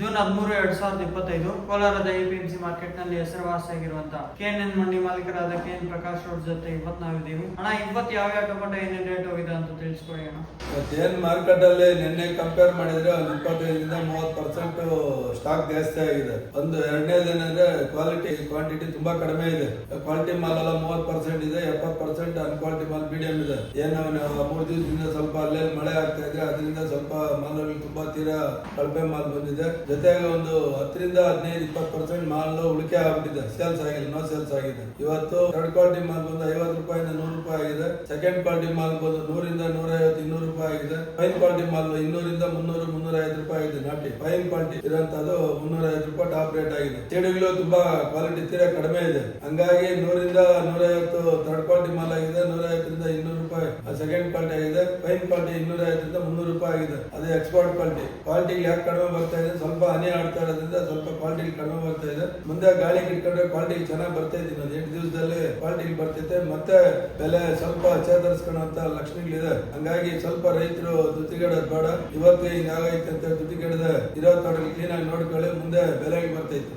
June ಹದಿಮೂರು ಎರಡ್ ಸಾವಿರದ ಇಪ್ಪತ್ತೈದು, ಕೋಲಾರದ ಎಪಿಎಂಸಿ ಮಾರ್ಕೆಟ್ನಲ್ಲಿ ಹೆಸರುವಾಸಿಯಾಗಿರುವಂತಹ ಕೆಎನ್ಎನ್ ಮಂಡಿ ಮಾಲೀಕರಾದ ಕೆ ಎನ್ ಪ್ರಕಾಶ್ ಅವ್ರ ಜೊತೆ ಇವತ್ತು ನಾವಿದ್ದೀವಿ ಅಣ್ಣ, ಇವತ್ತು ಯಾವ ಯಾವ ಟೊಮೆಟೊ ಏನೇನು ರೇಟ್ ಹೋಗಿದೆ ಅಂತ ತಿಳಿಸ್ಕೊಡಿ ಅಣ್ಣ. ಮಾರ್ಕೆಟ್ ಅಲ್ಲಿ ನಿನ್ನೆ ಕಂಪೇರ್ ಮಾಡಿದ್ರೆ ಒಂದು ಇಪ್ಪತ್ತೈದರಿಂದ ಮೂವತ್ತು ಪರ್ಸೆಂಟ್ ಸ್ಟಾಕ್ ಜಾಸ್ತಿ ಆಗಿದೆ. ಒಂದು ಎರಡನೇದೇನಂದ್ರೆ ಕ್ವಾಲಿಟಿ ಕ್ವಾಂಟಿಟಿ ತುಂಬಾ ಕಡಿಮೆ ಇದೆ. ಕ್ವಾಲಿಟಿ ಮಾಲ್ ಎಲ್ಲ ಮೂವತ್ ಪರ್ಸೆಂಟ್ ಇದೆ ಎಪ್ಪತ್ ಪರ್ಸೆಂಟ್ ಅನ್ಕ್ವಾಲಿಟಿ ಮಾಲ್ ಮೀಡಿಯಂ ಇದೆ. ಏನೋ ಮೂರು ದಿವಸದಿಂದ ಸ್ವಲ್ಪ ಅಲ್ಲೇ ಮಳೆ ಆಗ್ತಾ ಇದೆ, ಅದರಿಂದ ಸ್ವಲ್ಪ ಮಾಲ್ಗಳಲ್ಲಿ ತುಂಬಾ ತೀರಾ ಕಳಪೆ ಮಾಲ್ ಬಂದಿದೆ. ಜೊತೆಗೆ ಒಂದು ಹತ್ತರಿಂದ ಹದಿನೈದು, ಇಪ್ಪತ್ತು ಪರ್ಸೆಂಟ್ ಮಾಲ್ ಉಳಿಕೆ ಆಗ್ಬಿಟ್ಟಿದೆ. ಸೇಲ್ಸ್ ಆಗಿಲ್ಲ ನೋ ಸೇಲ್ಸ್ ಆಗಿದೆ. ಇವತ್ತು ಥರ್ಡ್ ಕ್ವಾಲಿಟಿ ಮಾಲ್ ಬಂದು ಐವತ್ತು ರೂಪಾಯಿಂದ ನೂರು ರೂಪಾಯಿ ಆಗಿದೆ. ಸೆಕೆಂಡ್ ಕ್ವಾಲಿಟಿ ಮಾಲ್ ಬಂದು ನೂರಿಂದ ನೂರೈವತ್ತು, ಇನ್ನೂರು ರೂಪಾಯಿ ಆಗಿದೆ. ಫೈನ್ ಕ್ವಾಲಿಟಿ ಮಾಲ್ ಇನ್ನೂರಿಂದ ಮುನ್ನೂರು ಮುನ್ನೂರ ಐವತ್ತು ರೂಪಾಯಿ ಆಗಿದೆ ನಾಟಿ. ಫೈನ್ ಕ್ವಾಲಿಟಿ ಇರುವಂತದ್ದು ಮುನ್ನೂರ ಐವತ್ತು ರೂಪಾಯಿ ಟಾಪ್ ರೇಟ್ ಆಗಿದೆ. ತೇಡುಗಳು ತುಂಬಾ ಕ್ವಾಲಿಟಿ ತೀರಾ ಕಡಿಮೆ ಇದೆ. ಹಂಗಾಗಿ ನೂರಿಂದ ನೂರೈವತ್ತು ಥರ್ಡ್ ಕ್ವಾಲಿಟಿ ಮಾಲ್ ಆಗಿದೆ. ಸೆಕೆಂಡ್ ಕ್ವಾಲಿಟಿ ಆಗಿದೆ ಫೈನ್ ಕ್ವಾಲಿಟಿ ಇನ್ನೂರ ಐವತ್ತರಿಂದ ಮುನ್ನೂರು ರೂಪಾಯಿ ಆಗಿದೆ. ಅದೇ ಎಕ್ಸ್ಪೋರ್ಟ್ ಕ್ವಾಲಿಟಿ ಕ್ವಾಲಿಟಿ ಯಾಕೆ ಕಡಿಮೆ ಬರ್ತಾ ಇದೆ? ಸ್ವಲ್ಪ ಹನಿ ಆಡ್ತಾ ಇರೋದ್ರಿಂದ ಸ್ವಲ್ಪ ಕ್ವಾಲಿಟಿ ಕಡಿಮೆ ಬರ್ತಾ ಇದೆ. ಮುಂದೆ ಗಾಳಿ ಇಟ್ಕೊಂಡ್ರೆ ಕ್ವಾಲಿಟಿ ಚೆನ್ನಾಗಿ ಬರ್ತಾ ಇದ್ದೀನಿ ಒಂದು ಎಂಟು ದಿವಸದಲ್ಲಿ ಕ್ವಾಲಿಟಿ ಬರ್ತೈತೆ. ಮತ್ತೆ ಬೆಲೆ ಸ್ವಲ್ಪ ಚೇತರಿಸ್ಕೊಳ್ಳುವಂತ ಲಕ್ಷಣಗಳಿದೆ. ಹಂಗಾಗಿ ಸ್ವಲ್ಪ ರೈತರು ದುತಿಗೆಡೋದು ಬೇಡ. ಇವತ್ತು ಹಿಂಗಾಗೈತೆ ಅಂತ ದುತಿಗೆಡದ ಇರೋ ತೋಟಗಳು ಕ್ಲೀನಾಗಿ ನೋಡ್ಕೊಳ್ಳಿ. ಮುಂದೆ ಬೆಲೆಗೆ ಬರ್ತೈತೆ